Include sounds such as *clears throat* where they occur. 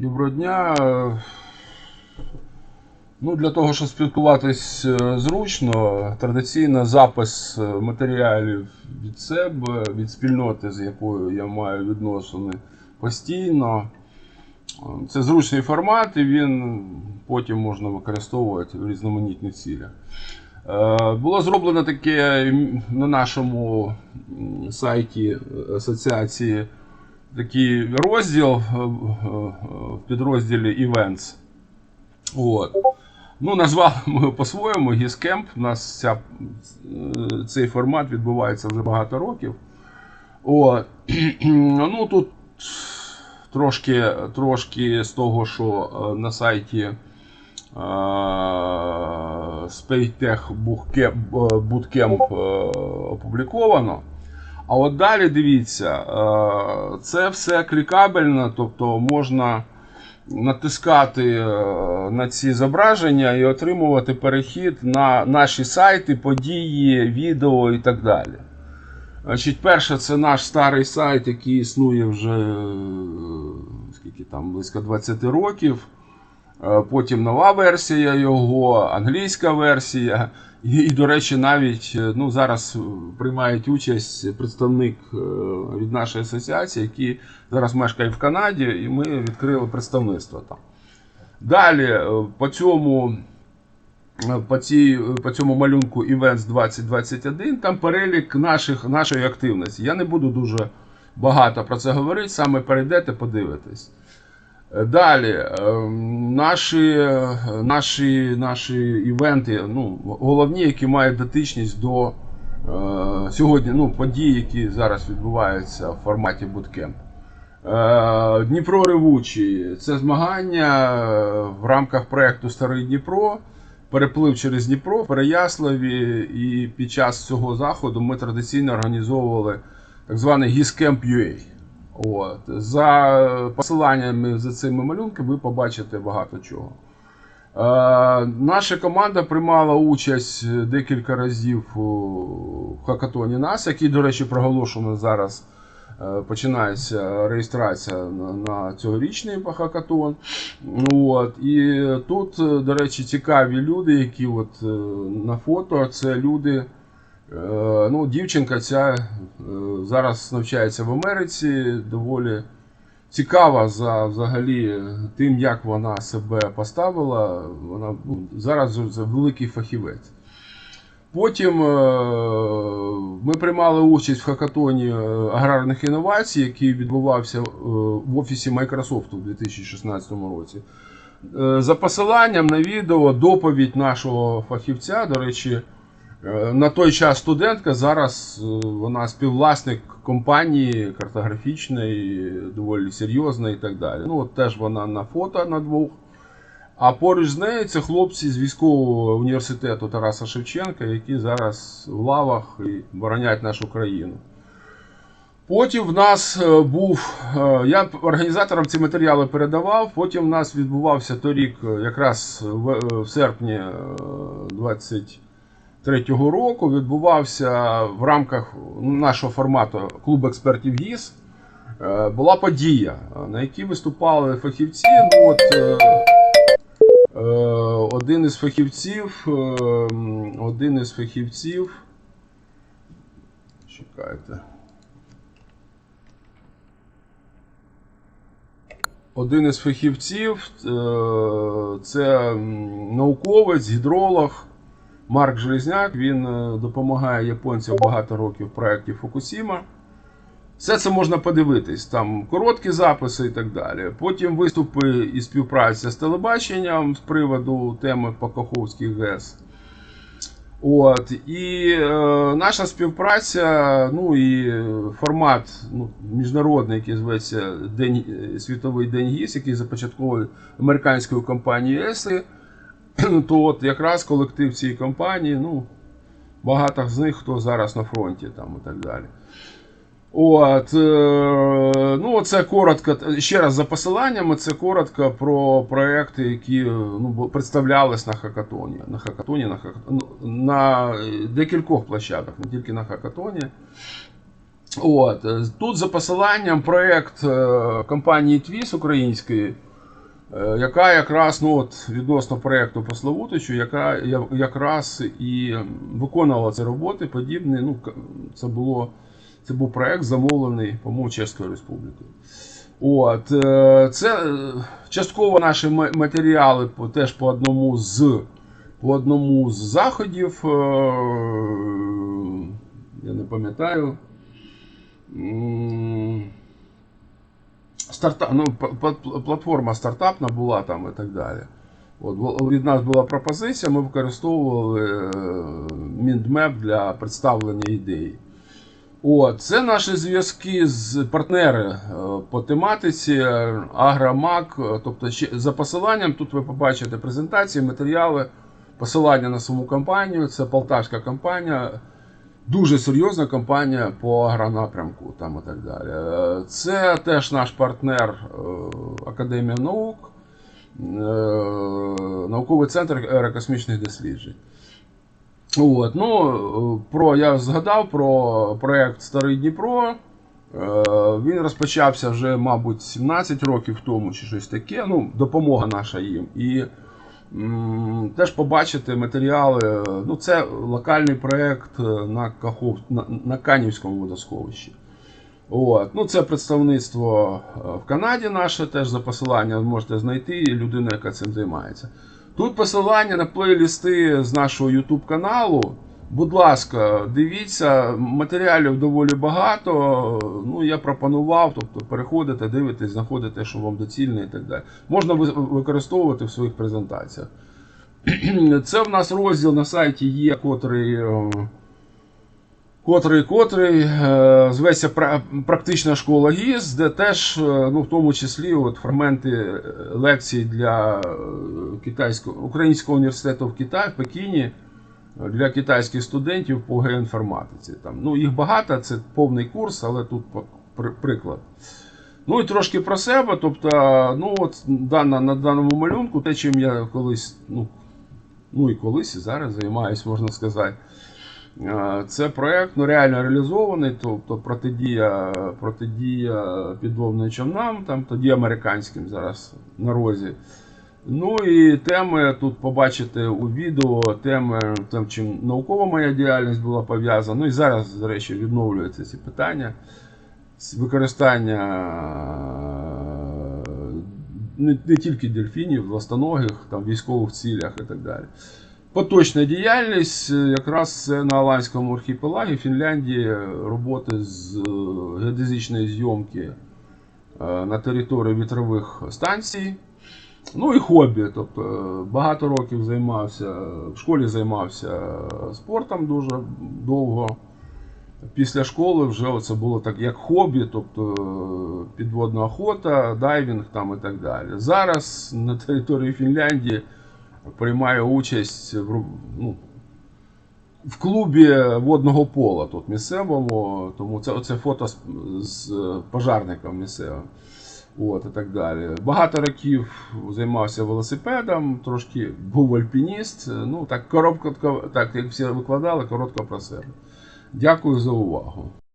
Доброго дня. Ну, для того, щоб спілкуватись е, зручно, традиційно запис е, матеріалів від себе, від спільноти, з якою я маю відносини постійно. Е, Це зручний формат, і він потім можна використовувати в різноманітних цілях. Було зроблено таке на нашому сайті асоціації такий розділ е, е, в підрозділі Events. От. Ну, назвали ми по-своєму Гіскемп. У нас ця, е, цей формат відбувається вже багато років. От. *clears throat* Ну, тут трошки, трошки з того, що на сайті SpaceTech Bootcamp опубліковано. А от далі дивіться, е, це все клікабельно, тобто можна натискати е, на ці зображення і отримувати перехід на наші сайти, події, відео і так далі. Значить, перше, це наш старий сайт, який існує вже е, скільки там, близько 20 років. Е, Потім нова версія його, англійська версія. І, і до речі, навіть е, ну, зараз е, приймають участь представник від нашої асоціації, який зараз мешкає в Канаді, і ми відкрили представництво там. Далі, по цьому, по, цій, по цьому малюнку Events 2021, там перелік наших, нашої активності. Я не буду дуже багато про це говорити, саме перейдете, подивитесь. Далі, е, наші, наші, наші івенти, ну, головні, які мають дотичність до е, сьогодні, ну, подій, які зараз відбуваються в форматі Bootcamp. Е, Дніпро Ревучий це змагання е, в рамках проєкту Старий Дніпро. Переплив через Дніпро в Переяславі, і під час цього заходу ми традиційно організовували так званий GISCamp UA. От. За посиланнями за цими малюнками ви побачите багато чого. Е, наша команда приймала участь декілька разів у хакатоні НАС, який, до речі, проголошено зараз. е, Починається реєстрація на, цьогорічний хакатон. От. І тут, е, до речі, цікаві люди, які от, е, на фото, це люди. Е, Ну, дівчинка ця е, зараз навчається в Америці, доволі цікава за взагалі тим, як вона себе поставила. Вона ну, зараз великий фахівець. Потім е, ми приймали участь в хакатоні аграрних інновацій, який відбувався в офісі Microsoft у 2016 році. За посиланням на відео доповідь нашого фахівця, до речі, На той час студентка, зараз е, вона співвласник компанії картографічної, доволі серйозної і так далі. Ну, от теж вона на фото на двох. А поруч з нею це хлопці з військового університету Тараса Шевченка, які зараз в лавах і боронять нашу країну. Потім в нас е, був, е, я організаторам ці матеріали передавав. Потім в нас відбувався торік, е, якраз в, е, серпні е, 20 2023 року відбувався в рамках нашого формату клуб експертів ГІС. е, Була подія, на якій виступали фахівці. Ну, от, е, е, один із фахівців, один із фахівців. Чекайте. Один із фахівців це науковець, гідролог. Марк Железняк, він е, допомагає японцям багато років в проєкті Фукусіма. Все це можна подивитись, там короткі записи і так далі. Потім виступи і співпраця з телебаченням з приводу теми по Каховських ГЕС. От, і е, наша співпраця, ну і формат ну, міжнародний, який зветься День, Світовий День ГІС, який започатковий американською компанією ESI, *clears throat* то от якраз колектив цієї компанії, ну, багато з них, хто зараз на фронті там і так далі. От, е, ну, це коротко, ще раз за посиланнями, це коротко про проекти, які ну, представлялись на хакатоні. На хакатоні, на, хакатоні, на декількох площадках, не тільки на хакатоні. От, е, тут за посиланням проект е, компанії Твіс української е, яка якраз ну, от, відносно проєкту по Славутичу, яка якраз і виконувала ці роботи подібні. Ну, це, було, це був проєкт, замовлений, по-моєму, Чеською Республікою. От, е, це е, частково наші матеріали теж по одному з, по одному з заходів. е, Я не пам'ятаю. М, Старта, ну, платформа стартапна була там і так далі. От, від нас була пропозиція, ми використовували е, Mindmap для представлення ідеї. От, це наші зв'язки з партнери е, по тематиці е, Агромак. Тобто, за посиланням, тут ви побачите презентації, матеріали, посилання на саму компанію. Це полтавська компанія, дуже серйозна компанія по агронапрямку там і так далі. Е, Це теж наш партнер е, Академія наук, е, науковий центр аерокосмічних досліджень. От, ну, про, я згадав про проєкт Старий Дніпро. Він розпочався вже, мабуть, 17 років тому чи щось таке. Ну, допомога наша їм. І теж побачити матеріали. Ну, це локальний проєкт е, на, Кахов, на, на Канівському водосховищі. От. Ну, це представництво е, в Канаді наше, теж за посилання можете знайти людину, яка цим займається. Тут посилання на плейлісти з нашого YouTube каналу. Будь ласка, дивіться, матеріалів доволі багато. Ну, я пропонував, тобто переходите, дивитесь, знаходите, що вам доцільне і так далі. Можна використовувати в своїх презентаціях. *clears throat* Це в нас розділ на сайті є, котрий. е, Котрий, котрий е, зветься «Пра- практична школа ГІС, де теж, е, ну, в тому числі, от, фрагменти лекцій для китайського, Українського університету в Китаї, в Пекіні для китайських студентів по геоінформатиці. Там, ну, їх багато, це повний курс, але тут приклад. Ну і трошки про себе. Тобто, ну, от, дана, на даному малюнку, те, чим я колись, ну, ну і колись, і зараз займаюся, можна сказати. Е, Це проект ну, реально реалізований, тобто протидія, протидія підводним човнам, там тоді американським зараз на розі. Ну і теми тут побачите у відео, теми, тим, чим наукова моя діяльність була пов'язана. Ну і зараз, до речі, відновлюються ці питання. Використання е, не, не тільки дельфінів, ластоногих, там, військових цілях і так далі. Поточна діяльність е, якраз це на Аланському архіпелагі Фінляндії роботи з е, геодезичної зйомки е, на території вітрових станцій. Ну і хобі. Тобто багато років займався, в школі займався спортом дуже довго. Після школи вже це було так як хобі, тобто підводна охота, дайвінг там і так далі. Зараз на території Фінляндії приймаю участь в, ну, в клубі водного пола тут місцевому, тому це оце фото з, з пожарником місцевим. От, і так далі. Багато років займався велосипедом, трошки був альпініст. Ну, так коротко, так як всі викладали, коротко про себе. Дякую за увагу.